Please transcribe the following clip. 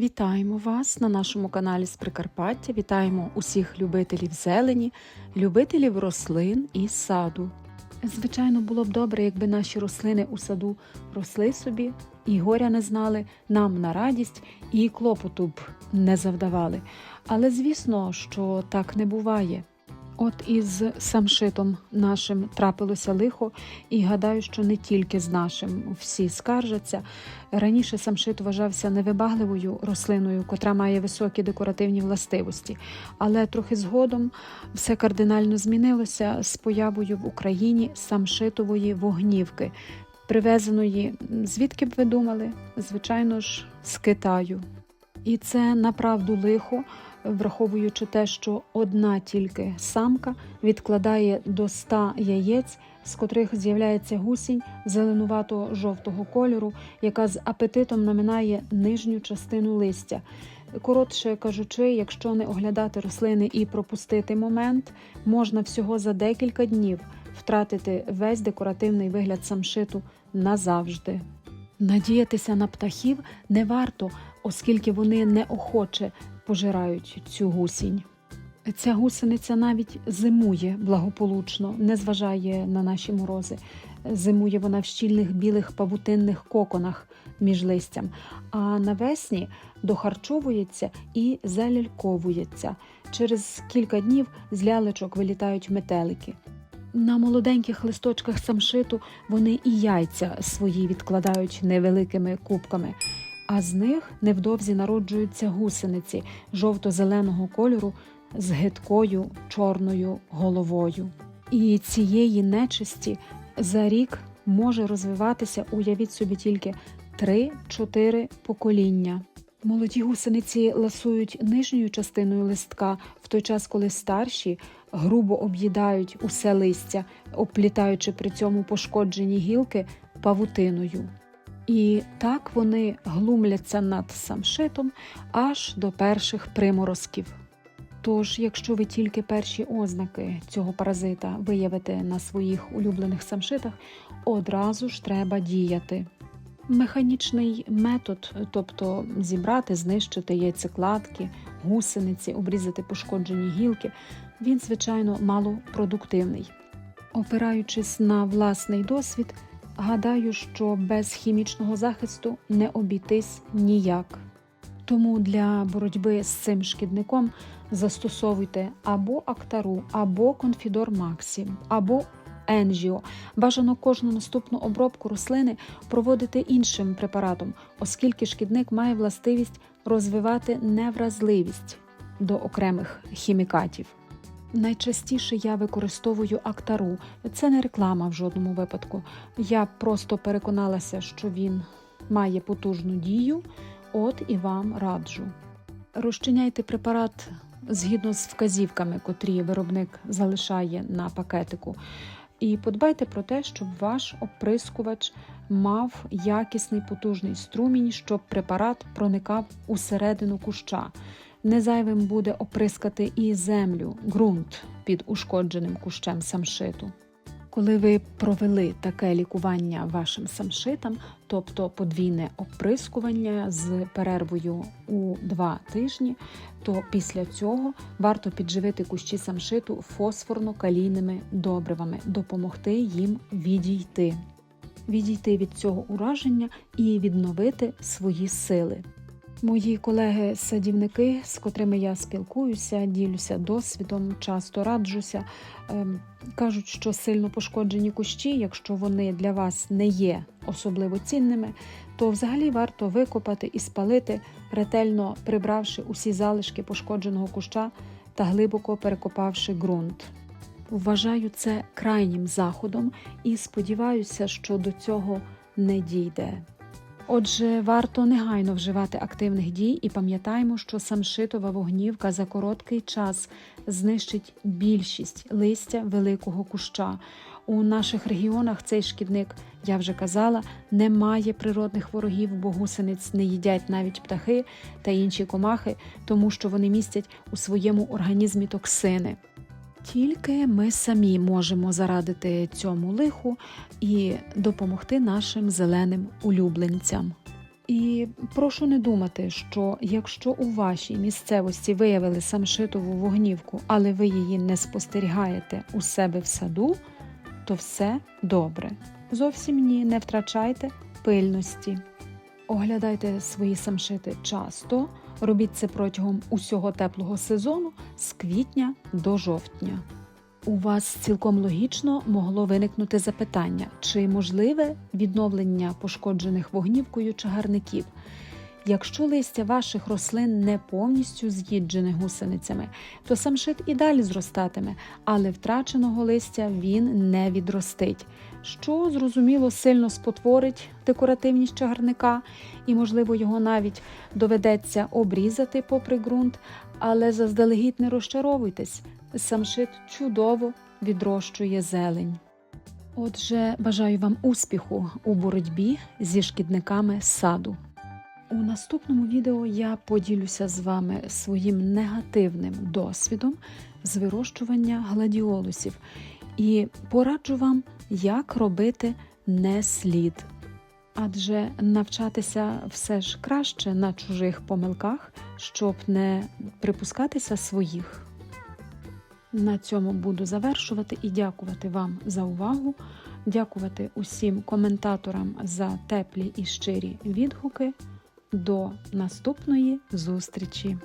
Вітаємо вас на нашому каналі з Прикарпаття. Вітаємо усіх любителів зелені, любителів рослин і саду. Звичайно, було б добре, якби наші рослини у саду росли собі, і горя не знали, нам на радість і клопоту б не завдавали. Але звісно, що так не буває. От із самшитом нашим трапилося лихо, і гадаю, що не тільки з нашим всі скаржаться. Раніше самшит вважався невибагливою рослиною, котра має високі декоративні властивості, але трохи згодом все кардинально змінилося з появою в Україні самшитової вогнівки, привезеної, звідки б ви думали? Звичайно ж, з Китаю. І це направду лихо, враховуючи те, що одна тільки самка відкладає до 100 яєць, з котрих з'являється гусінь зеленувато жовтого кольору, яка з апетитом наминає нижню частину листя. Коротше кажучи, якщо не оглядати рослини і пропустити момент, можна всього за декілька днів втратити весь декоративний вигляд самшиту назавжди. Надіятися на птахів не варто, оскільки вони неохоче пожирають цю гусінь. Ця гусениця навіть зимує благополучно, не зважає на наші морози. Зимує вона в щільних білих павутинних коконах між листям, а навесні дохарчовується і заляльковується. Через кілька днів з лялечок вилітають метелики. На молоденьких листочках самшиту вони і яйця свої відкладають невеликими кубками, а з них невдовзі народжуються гусениці жовто-зеленого кольору з гидкою чорною головою. І цієї нечисті за рік може розвиватися, уявіть собі тільки 3-4 покоління. Молоді гусениці ласують нижньою частиною листка, в той час, коли старші грубо об'їдають усе листя, обплітаючи при цьому пошкоджені гілки павутиною. І так вони глумляться над самшитом аж до перших приморозків. Тож, якщо ви тільки перші ознаки цього паразита виявите на своїх улюблених самшитах, одразу ж треба діяти. Механічний метод, тобто зібрати, знищити яйцекладки, гусениці, обрізати пошкоджені гілки, він, звичайно, малопродуктивний. Опираючись на власний досвід, гадаю, що без хімічного захисту не обійтись ніяк. Тому для боротьби з цим шкідником застосовуйте або актару, або конфідор Максі, або енжіо. Бажано кожну наступну обробку рослини проводити іншим препаратом, оскільки шкідник має властивість розвивати невразливість до окремих хімікатів. Найчастіше я використовую актару. Це не реклама в жодному випадку. Я просто переконалася, що він має потужну дію, от і вам раджу. Розчиняйте препарат згідно з вказівками, котрі виробник залишає на пакетику. І подбайте про те, щоб ваш оприскувач мав якісний потужний струмінь, щоб препарат проникав усередину куща. Незайвим буде оприскати і землю, ґрунт під ушкодженим кущем самшиту. Коли ви провели таке лікування вашим самшитам, тобто подвійне оприскування з перервою у два тижні, то після цього варто підживити кущі самшиту фосфорно-калійними добривами, допомогти їм відійти, відійти від цього ураження і відновити свої сили. Мої колеги-садівники, з котрими я спілкуюся, ділюся досвідом, часто раджуся, ем, кажуть, що сильно пошкоджені кущі, якщо вони для вас не є особливо цінними, то взагалі варто викопати і спалити, ретельно прибравши усі залишки пошкодженого куща та глибоко перекопавши ґрунт. Вважаю це крайнім заходом і сподіваюся, що до цього не дійде. Отже, варто негайно вживати активних дій і пам'ятаємо, що самшитова вогнівка за короткий час знищить більшість листя великого куща. У наших регіонах цей шкідник, я вже казала, не має природних ворогів, бо гусениць не їдять навіть птахи та інші комахи, тому що вони містять у своєму організмі токсини. Тільки ми самі можемо зарадити цьому лиху і допомогти нашим зеленим улюбленцям. І прошу не думати, що якщо у вашій місцевості виявили самшитову вогнівку, але ви її не спостерігаєте у себе в саду, то все добре. Зовсім ні, не втрачайте пильності. Оглядайте свої самшити часто, робіть це протягом усього теплого сезону з квітня до жовтня. У вас цілком логічно могло виникнути запитання, чи можливе відновлення пошкоджених вогнівкою чагарників. Якщо листя ваших рослин не повністю з'їджене гусеницями, то самшит і далі зростатиме, але втраченого листя він не відростить, що зрозуміло сильно спотворить декоративність чагарника, і, можливо, його навіть доведеться обрізати попри ґрунт, але заздалегідь не розчаровуйтесь, самшит чудово відрощує зелень. Отже, бажаю вам успіху у боротьбі зі шкідниками саду. У наступному відео я поділюся з вами своїм негативним досвідом з вирощування гладіолусів і пораджу вам, як робити не слід. Адже навчатися все ж краще на чужих помилках, щоб не припускатися своїх. На цьому буду завершувати і дякувати вам за увагу, дякувати усім коментаторам за теплі і щирі відгуки. До наступної зустрічі!